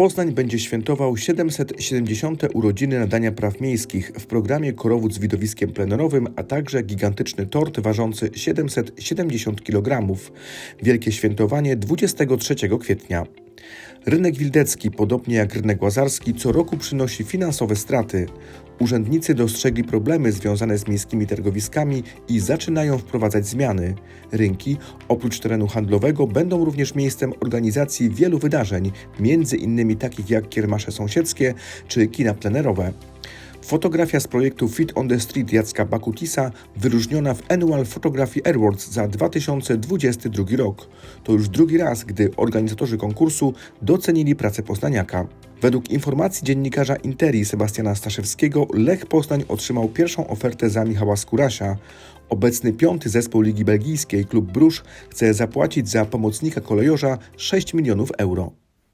Poznań będzie świętował 770. urodziny nadania praw miejskich w programie Korowód z widowiskiem plenerowym, a także gigantyczny tort ważący 770 kg. Wielkie świętowanie 23 kwietnia. Rynek Wildecki, podobnie jak rynek łazarski, co roku przynosi finansowe straty. Urzędnicy dostrzegli problemy związane z miejskimi targowiskami i zaczynają wprowadzać zmiany. Rynki, oprócz terenu handlowego, będą również miejscem organizacji wielu wydarzeń, między innymi takich jak kiermasze sąsiedzkie czy kina plenerowe. Fotografia z projektu Fit on the Street Jacka Bakutisa wyróżniona w Annual Photography Awards za 2022 rok. To już drugi raz, gdy organizatorzy konkursu docenili pracę poznaniaka. Według informacji dziennikarza Interi Sebastiana Staszewskiego Lech Poznań otrzymał pierwszą ofertę za Michała Skurasia. Obecny piąty zespół Ligi Belgijskiej, klub Brusz, chce zapłacić za pomocnika kolejorza 6 milionów euro.